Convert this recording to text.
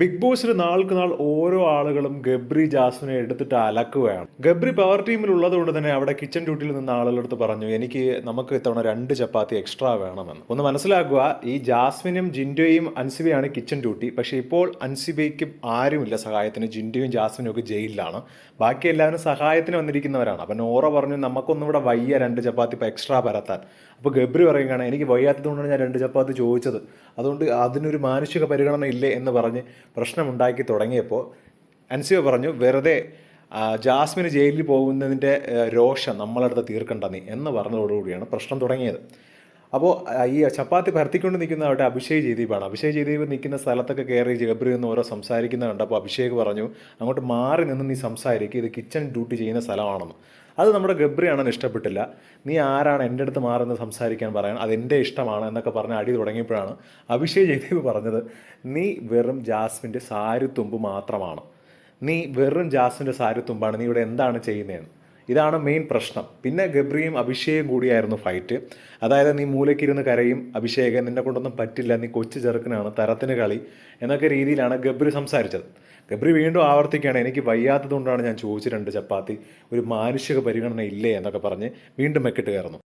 Big ബോസിൽ നാൾക്ക് നാൾ ഓരോ ആളുകളും ഗബ്രി ജാസ്മിനെ എടുത്തിട്ട് അലക്കുകയാണ്. ഗബ്രി പവർ ടീമിൽ ഉള്ളതുകൊണ്ട് തന്നെ അവിടെ കിച്ചൺ ഡ്യൂട്ടിയിൽ നിന്ന് ആളുകളടുത്ത് പറഞ്ഞു എനിക്ക് നമുക്ക് ഇത്തവണ രണ്ട് ചപ്പാത്തി എക്സ്ട്രാ വേണമെന്ന്. ഒന്ന് മനസ്സിലാക്കുക ഈ ജാസ്മിനും ജിൻഡോയും അൻസിബയാണ് കിച്ചൺ ഡ്യൂട്ടി പക്ഷേ ഇപ്പോൾ അൻസിബയ്ക്കും ആരുമില്ല സഹായത്തിന്. ജിൻഡോയും ജാസ്മിനും ഒക്കെ ജയിലിലാണ്. ബാക്കി എല്ലാവരും സഹായത്തിന് വന്നിരിക്കുന്നവരാണ്. അപ്പം നോറ പറഞ്ഞു നമുക്കൊന്നും ഇവിടെ വയ്യ രണ്ട് ചപ്പാത്തി ഇപ്പോൾ എക്സ്ട്രാ പരത്താൻ. അപ്പോൾ ഗബ്രി പറയുകയാണ് എനിക്ക് വയ്യാത്തത് കൊണ്ടാണ് ഞാൻ രണ്ട് ചപ്പാത്തി ചോദിച്ചത്. അതുകൊണ്ട് അതിനൊരു മാനുഷിക പരിഗണന ഇല്ലേ? എന്ന് പറഞ്ഞ് പ്രശ്നമുണ്ടാക്കി തുടങ്ങിയപ്പോൾ അൻസിബ പറഞ്ഞു വെറുതെ ജാസ്മിന് ജയിലിൽ പോകുന്നതിന്റെ രോഷം നമ്മളടുത്ത് തീർക്കണ്ട നീ എന്ന് പറഞ്ഞതോടുകൂടിയാണ് പ്രശ്നം തുടങ്ങിയത്. അപ്പോൾ ഈ ചപ്പാത്തി പരത്തിക്കൊണ്ട് നിൽക്കുന്ന അവിടെ അഭിഷേക് ജയദീപാണ്. അഭിഷേക് ജയദീപ് നിൽക്കുന്ന സ്ഥലത്തൊക്കെ കയറി ജബ്രി എന്ന് ഓരോ സംസാരിക്കുന്ന കണ്ടപ്പോൾ അഭിഷേക് പറഞ്ഞു അങ്ങോട്ട് മാറി നിന്ന് നീ സംസാരിക്കുക ഇത് കിച്ചൺ ഡ്യൂട്ടി ചെയ്യുന്ന സ്ഥലമാണെന്ന്. അത് നമ്മുടെ ഗബ്രിയാണെന്ന് ഇഷ്ടപ്പെട്ടില്ല. നീ ആരാണ്? എന്റെ അടുത്ത് മാറുന്നത് സംസാരിക്കാൻ പറയാൻ. അതെന്റെ ഇഷ്ടമാണ് എന്നൊക്കെ പറഞ്ഞ് അടി തുടങ്ങിയപ്പോഴാണ് അഭിഷേക് ജയദീപ് പറഞ്ഞത് നീ വെറും ജാസ്മിന്റെ സാരിത്തുമ്പ് മാത്രമാണ്. നീ വെറും ജാസ്മിന്റെ സാരിത്തുമ്പാണ് നീ ഇവിടെ എന്താണ് ചെയ്യുന്നതെന്ന്. ഇതാണ് മെയിൻ പ്രശ്നം. പിന്നെ ഗബ്രിയും അഭിഷേകും കൂടിയായിരുന്നു ഫൈറ്റ് അതായത് നീ മൂലയ്ക്കിരുന്ന് കരയും അഭിഷേകൻ നിന്നെ കൊണ്ടൊന്നും പറ്റില്ല നീ കൊച്ചു ചെറുക്കനാണ് തരത്തിന് കളി എന്നൊക്കെ രീതിയിലാണ് ഗബ്രി സംസാരിച്ചത്. ഗബ്രി വീണ്ടും ആവർത്തിക്കുകയാണ് എനിക്ക് വയ്യാത്തതുകൊണ്ടാണ് ഞാൻ ചോദിച്ചിട്ടുണ്ട് ചപ്പാത്തി ഒരു മാനുഷിക പരിഗണന ഇല്ലേ? എന്നൊക്കെ പറഞ്ഞ് വീണ്ടും മെക്കിട്ട് കയറുന്നു.